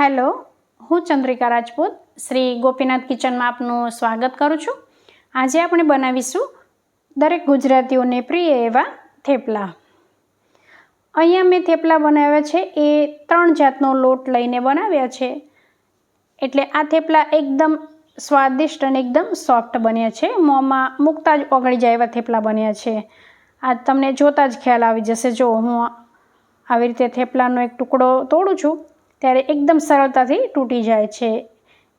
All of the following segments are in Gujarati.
હેલો, હું ચંદ્રિકા રાજપૂત, શ્રી ગોપીનાથ કિચનમાં આપનું સ્વાગત કરું છું. આજે આપણે બનાવીશું દરેક ગુજરાતીઓને પ્રિય એવા થેપલા. અહીંયા મેં થેપલા બનાવ્યા છે, એ ત્રણ જાતનો લોટ લઈને બનાવ્યા છે. એટલે આ થેપલા એકદમ સ્વાદિષ્ટ અને એકદમ સોફ્ટ બન્યા છે. મોંમાં મૂકતા જ ઓગળી જાય એવા થેપલા બન્યા છે. આ તમને જોતાં જ ખ્યાલ આવી જશે, જો હું આવી રીતે થેપલાનો એક ટુકડો તોડું છું. ત્યારે એકદમ સરળતાથી તૂટી જાય છે.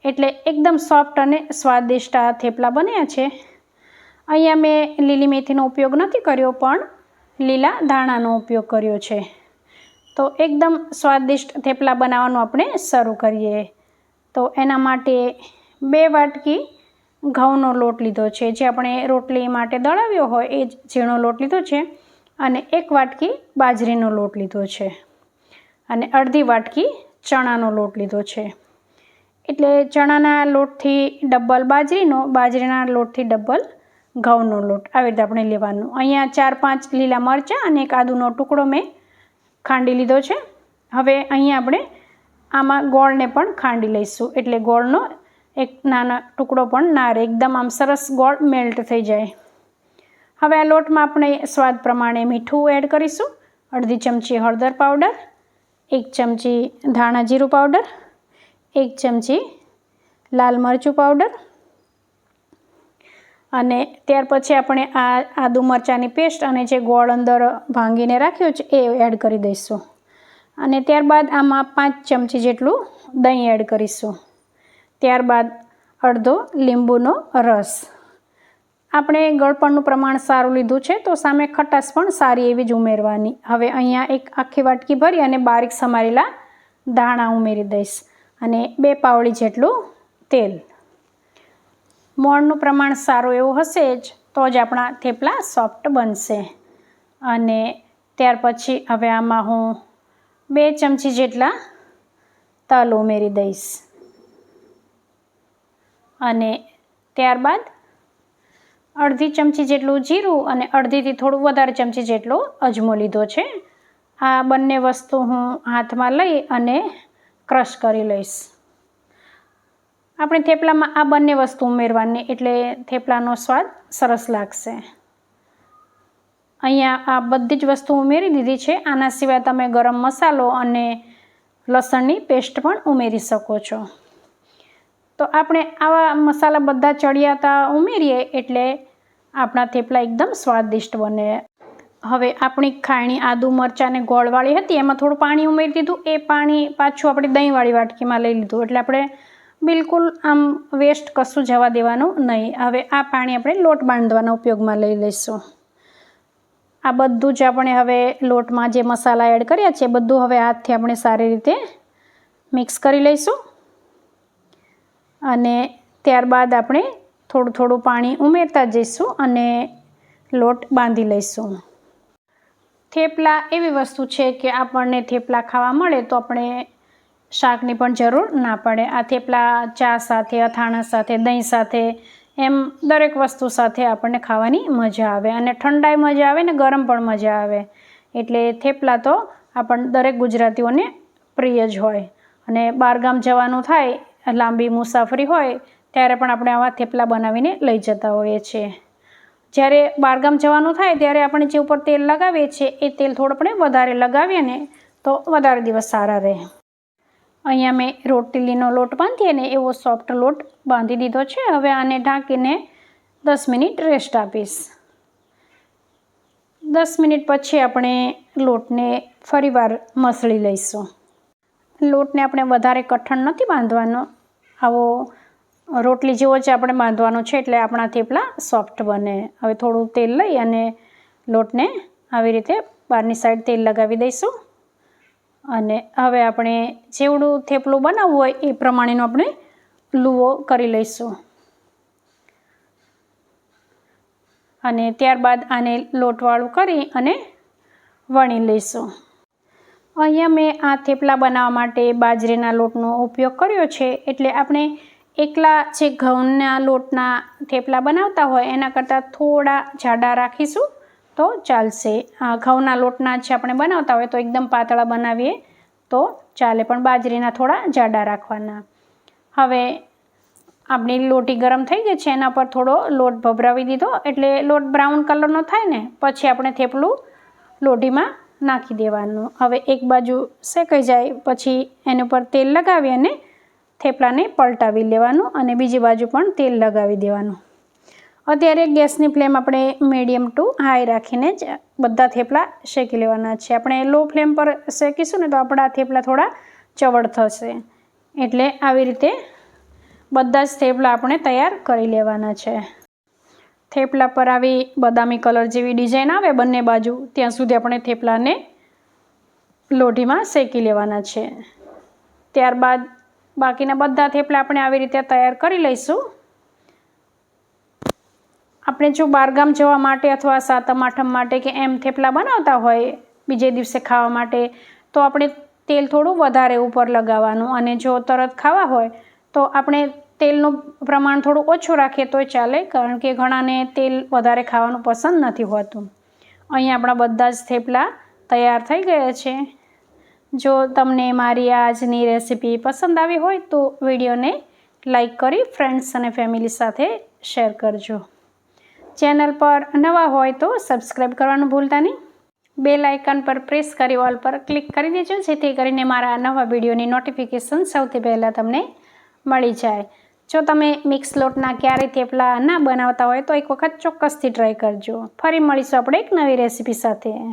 એટલે એકદમ સોફ્ટ અને સ્વાદિષ્ટ આ થેપલા બન્યા છે. અહીંયા મેં લીલી મેથીનો ઉપયોગ નથી કર્યો, પણ લીલા ધાણાનો ઉપયોગ કર્યો છે. તો એકદમ સ્વાદિષ્ટ થેપલા બનાવવાનું આપણે શરૂ કરીએ. તો એના માટે બે વાટકી ઘઉંનો લોટ લીધો છે. જે આપણે રોટલી માટે દળાવ્યો હોય એ જ ઝીણો લોટ લીધો છે અને એક વાટકી બાજરીનો લોટ લીધો છે. અને અડધી વાટકી ચણાનો લોટ લીધો છે. એટલે ચણાના લોટથી ડબલ બાજરીનો, બાજરીના લોટથી ડબલ ઘઉંનો લોટ. આવી રીતે આપણે લેવાનું. અહીંયા ચાર પાંચ લીલા મરચાં અને એક આદુનો ટુકડો મેં ખાંડી લીધો છે. હવે અહીંયા આપણે આમાં ગોળને પણ ખાંડી લઈશું. એટલે ગોળનો એક નાના ટુકડો પણ ના રહે. એકદમ આમ સરસ ગોળ મેલ્ટ થઈ જાય. હવે આ લોટમાં આપણે સ્વાદ પ્રમાણે મીઠું એડ કરીશું. અડધી ચમચી હળદર પાવડર એક ચમચી ધાણા જીરું પાવડર, એક ચમચી લાલ મરચું પાવડર અને ત્યાર પછી આપણે આ આદુ મરચાંની પેસ્ટ અને જે ગોળ અંદર ભાંગીને રાખ્યો છે એ એડ કરી દઈશું. અને ત્યારબાદ આમાં પાંચ ચમચી જેટલું દહીં એડ કરીશું. ત્યારબાદ અડધો લીંબુનો રસ. આપણે ગળપણનું પ્રમાણ સારું લીધું છે, તો સામે ખટાશ પણ સારી એવી જ ઉમેરવાની. હવે અહીંયા એક આખી વાટકી ભરી અને બારીક સમારેલા ધાણા ઉમેરી દઈશ. અને બે પાવડી જેટલું તેલ. મોણનું પ્રમાણ સારું એવું હશે જ, તો જ આપણા થેપલા સોફ્ટ બનશે. અને ત્યાર પછી હવે આમાં હું બે ચમચી જેટલા તલ ઉમેરી દઈશ. અને ત્યારબાદ અડધી ચમચી જેટલું જીરું અને અડધીથી થોડું વધારે ચમચી જેટલો અજમો લીધો છે. આ બંને વસ્તુ હું હાથમાં લઈ અને ક્રશ કરી લઈશ. આપણે થેપલામાં આ બંને વસ્તુ ઉમેરવાની એટલે થેપલાનો સ્વાદ સરસ લાગશે. અહીંયા આ બધી જ વસ્તુ ઉમેરી દીધી છે. આના સિવાય તમે ગરમ મસાલો અને લસણની પેસ્ટ પણ ઉમેરી શકો છો. તો આપણે આવા મસાલા બધા ચડિયાતા ઉમેરીએ એટલે આપણા થેપલા એકદમ સ્વાદિષ્ટ બને. હવે આપણી ખાયણી આદુ મરચાં અને ગોળવાળી હતી, એમાં થોડું પાણી ઉમેરી દીધું. એ પાણી પાછું આપણે દહીંવાળી વાટકીમાં લઈ લીધું, એટલે આપણે બિલકુલ આમ વેસ્ટ કશું જવા દેવાનું નહીં. હવે આ પાણી આપણે લોટ બાંધવાના ઉપયોગમાં લઈ લઈશું. આ બધું જ આપણે હવે લોટમાં જે મસાલા એડ કર્યા છે બધું હવે હાથથી આપણે સારી રીતે મિક્સ કરી લઈશું. અને ત્યારબાદ આપણે થોડું થોડું પાણી ઉમેરતા જઈશું અને લોટ બાંધી લઈશું. થેપલા એવી વસ્તુ છે કે આપણને થેપલા ખાવા મળે તો આપણે શાકની પણ જરૂર ના પડે. આ થેપલા ચા સાથે, અથાણા સાથે, દહીં સાથે એમ દરેક વસ્તુ સાથે આપણને ખાવાની મજા આવે અને ઠંડાઈ મજા આવે ને ગરમ પણ મજા આવે. એટલે થેપલા તો આપણ દરેક ગુજરાતીઓને પ્રિય જ હોય. અને બહારગામ જવાનું થાય, લાંબી મુસાફરી હોય ત્યારે પણ આપણે આવા થેપલા બનાવીને લઈ જતા હોઈએ છીએ. જ્યારે બહારગામ જવાનું થાય ત્યારે આપણે જે ઉપર તેલ લગાવીએ છીએ, એ તેલ થોડું આપણે વધારે લગાવીએ ને તો વધારે દિવસ સારા રહે. અહીંયા મેં રોટલીનો લોટ બાંધીએ ને એવો સોફ્ટ લોટ બાંધી દીધો છે. હવે આને ઢાંકીને દસ મિનિટ રેસ્ટ આપીશ. દસ મિનિટ પછી આપણે લોટને ફરીવાર મસળી લઈશું. લોટને આપણે વધારે કઠણ નથી બાંધવાનો. આવો રોટલી જેવો જ આપણે બાંધવાનો છે એટલે આપણા થેપલા સોફ્ટ બને. હવે થોડું તેલ લઈ અને લોટને આવી રીતે બહારની સાઈડ તેલ લગાવી દઈશું. અને હવે આપણે જેવડું થેપલું બનાવવું હોય એ પ્રમાણેનો આપણે લુવો કરી લઈશું. અને ત્યારબાદ આને લોટવાળું કરી અને વણી લઈશું. અહીંયા મેં આ થેપલા બનાવવા માટે બાજરીના લોટનો ઉપયોગ કર્યો છે એટલે આપણે એકલા જે ઘઉંના લોટના થેપલા બનાવતા હોય, એના કરતાં થોડા જાડા રાખીશું તો ચાલશે. ઘઉંના લોટના જે આપણે બનાવતા હોય તો એકદમ પાતળા બનાવીએ તો ચાલે, પણ બાજરીના થોડા જાડા રાખવાના. હવે આપણી લોટી ગરમ થઈ ગઈ છે, એના પર થોડો લોટ ભભરાવી દીધો, એટલે લોટ બ્રાઉન કલરનો થાય ને, પછી આપણે થેપલું લોટીમાં નાખી દેવાનું. હવે એક બાજુ શેકાઈ જાય, પછી એની ઉપર તેલ લગાવી અને થેપલાને પલટાવી લેવાનું અને બીજી બાજુ પણ તેલ લગાવી દેવાનું. અત્યારે ગેસની ફ્લેમ આપણે મીડિયમ ટુ હાઈ રાખીને જ બધા થેપલા શેકી લેવાના છે. આપણે લો ફ્લેમ પર શેકીશું ને તો આપણા થેપલા થોડા ચવડ થશે. એટલે આવી રીતે બધા જ થેપલા આપણે તૈયાર કરી લેવાના છે. થેપલા પર આવી બદામી કલર જેવી ડિઝાઇન આવે બંને બાજુ, ત્યાં સુધી આપણે થેપલાને લોઢીમાં શેકી લેવાના છે. ત્યારબાદ બાકીના બધા થેપલા આપણે આવી રીતે તૈયાર કરી લઈશું. આપણે જો બહારગામ જવા માટે અથવા સાતમ, આઠમ માટે કે એમ થેપલા બનાવતા હોય બીજે દિવસે ખાવા માટે, તો આપણે તેલ થોડું વધારે ઉપર લગાવવાનું અને જો તરત ખાવા હોય, તો આપણે તેલનું પ્રમાણ થોડું ઓછું રાખીએ તોય ચાલે, કારણ કે ઘણાને તેલ વધારે ખાવાનું પસંદ નથી હોતું. અહીં આપણા બધા જ થેપલા તૈયાર થઈ ગયા છે. જો તમને મારી આજની રેસીપી પસંદ આવી હોય તો વિડીયોને લાઈક કરી ફ્રેન્ડ્સ અને ફેમિલી સાથે શેર કરજો. ચેનલ પર નવા હોય તો સબસ્ક્રાઈબ કરવાનું ભૂલતા નહીં. બે લાઇકન પર પ્રેસ કરી ઓલ પર ક્લિક કરી દેજો, જેથી કરીને મારા નવા વિડીયોની નોટિફિકેશન સૌથી પહેલાં તમને મળી જાય. જો તમે મિક્સ લોટના ક્યારેય થેપલા ના બનાવતા હોય તો એક વખત ચોક્કસથી ટ્રાય કરજો. ફરી મળીશું આપણે એક નવી રેસીપી સાથે.